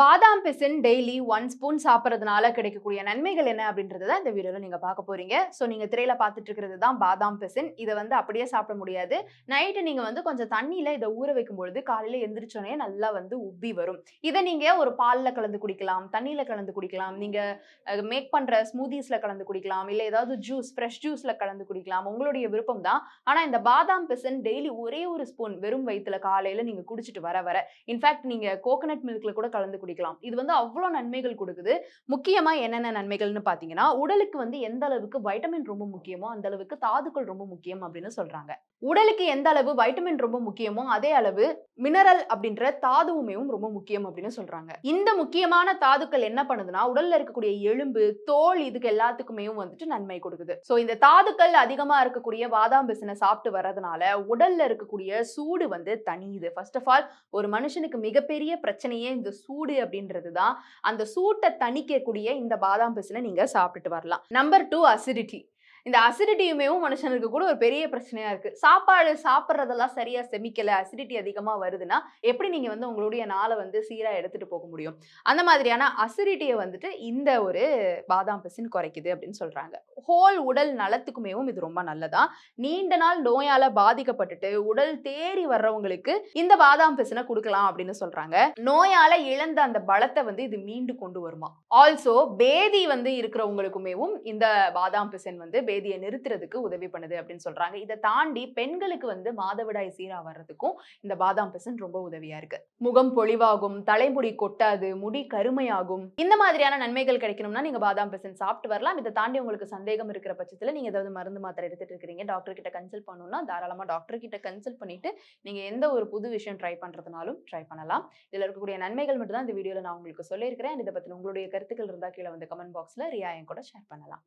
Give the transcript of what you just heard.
பாதாம் பிசின் daily one spoon சாப்பிட்றதுனால கிடைக்கக்கூடிய நன்மைகள் என்ன அப்படின்றது தான் இந்த வீடியோவில் நீங்கள் பார்க்க போறீங்க. ஸோ நீங்கள் திரையில் பார்த்துட்டு இருக்கிறது தான் பாதாம் பிசின். இதை வந்து அப்படியே சாப்பிட முடியாது. நைட்டு நீங்கள் வந்து கொஞ்சம் தண்ணியில் இதை ஊற வைக்கும் பொழுது காலையில் எந்திரிச்சோடனே நல்லா வந்து உப்பி வரும். இதை நீங்கள் ஒரு பாலில் கலந்து குடிக்கலாம் தண்ணியில் கலந்து குடிக்கலாம் நீங்கள் மேக் பண்ணுற ஸ்மூதிஸில் கலந்து குடிக்கலாம் இல்லை ஏதாவது ஜூஸ் ஃப்ரெஷ் ஜூஸில் கலந்து குடிக்கலாம். உங்களுடைய விருப்பம் தான். ஆனால் இந்த பாதாம் பிசின் டெய்லி ஒரே ஒரு ஸ்பூன் வெறும் வயிற்றுல காலையில் நீங்கள் குடிச்சிட்டு வர வர இன்ஃபேக்ட் நீங்கள் கோகனட் மில்கில் கூட கலந்து குடிக்கலாம். இது வந்து அவ்வளோ நன்மைகள் கொடுக்குது. முக்கியமாக என்னென்ன நன்மைகள்னு பார்த்தீங்கன்னா உடலுக்கு வந்து எந்த அளவுக்கு வைட்டமின் ரொம்ப முக்கியமோ அந்த அளவுக்கு தாதுக்கள் ரொம்ப முக்கியம் அப்படின்னு சொல்கிறாங்க உடலுக்கு எந்த அளவு வைட்டமின் ரொம்ப முக்கியமோ அதே அளவு மினரல் அப்படின்ற தாதுவுமேவும் ரொம்ப முக்கியம் அப்படின்னு சொல்றாங்க. இந்த முக்கியமான தாதுக்கள் என்ன பண்ணுதுன்னா உடல்ல இருக்கக்கூடிய எலும்பு தோல் இதுக்கு எல்லாத்துக்குமே வந்துட்டு நன்மை கொடுக்குது. ஸோ இந்த தாதுக்கள் அதிகமாக இருக்கக்கூடிய பாதாம் பிசினை சாப்பிட்டு வர்றதுனால உடல்ல இருக்கக்கூடிய சூடு வந்து தனியுது ஃபர்ஸ்ட் ஆஃப் ஆல் ஒரு மனுஷனுக்கு மிகப்பெரிய பிரச்சனையே இந்த சூடு அப்படின்றது தான் அந்த சூட்டை தணிக்கக்கூடிய இந்த பாதாம் பிசில் நீங்க சாப்பிட்டுட்டு வரலாம். நம்பர் டூ அசிடிட்டி இந்த அசிடிட்டியுமே மனுஷனுக்கு கூட ஒரு பெரிய பிரச்சனையா இருக்கு. சாப்பாடு சாப்பிட்றதெல்லாம் சரியா செமிக்கல அசிடிட்டி அதிகமா வருதுன்னா எப்படி நீங்க வந்து உங்களுடைய நாளை வந்து சீரா எடுத்துட்டு போக முடியும்? அந்த மாதிரியான அசிடிட்டியை வந்துட்டு இந்த ஒரு பாதாம் பிசின் குறைக்குது அப்படின்னு சொல்றாங்க. ஹோல் உடல் நலத்துக்குமேவும் இது ரொம்ப நல்லதா? நீண்ட நாள் நோயால பாதிக்கப்பட்டுட்டு உடல் தேறி வர்றவங்களுக்கு இந்த பாதாம் பிசினை கொடுக்கலாம் அப்படின்னு சொல்றாங்க. நோயால இழந்த அந்த பலத்தை வந்து இது மீண்டு கொண்டு வருமா? ஆல்சோ பேதி வந்து இருக்கிறவங்களுக்குமேவும் இந்த பாதாம் பிசின் வந்து பேதியை நிறுத்துறதுக்கு உதவி பண்ணுது அப்படின்னு சொல்றாங்க. இதை தாண்டி பெண்களுக்கு வந்து மாதவிடாய் சீரா வர்றதுக்கும் இந்த பாதாம் பிசன் ரொம்ப உதவியா இருக்கு. முகம் பொழிவாகும் தலைமுடி கொட்டாது முடி கருமையாகும். இந்த மாதிரியான நன்மைகள் கிடைக்கணும்னா நீங்க பாதாம் பிசன் சாப்பிட்டு வரலாம். இதை தாண்டி உங்களுக்கு சந்தேகம் இருக்கிற பட்சத்துல நீங்க ஏதாவது மருந்து மாத்திரை எடுத்துட்டு இருக்கிறீங்க டாக்டர் கிட்ட கன்சல்ட் பண்ணணும்னா தாராளமா டாக்டர் கிட்ட கன்சல்ட் பண்ணிட்டு நீங்க எந்த ஒரு புது விஷயம் ட்ரை பண்றதுனாலும் ட்ரை பண்ணலாம். இதுல இருக்கக்கூடிய நன்மைகள் மட்டும் தான் இந்த வீடியோல நான் உங்களுக்கு சொல்லியிருக்கிறேன். இதை பத்தின உங்களுடைய கருத்துக்கள் இருந்தா கீழே வந்து கமெண்ட் பாக்ஸ்ல ரியா என் கூட ஷேர் பண்ணலாம்.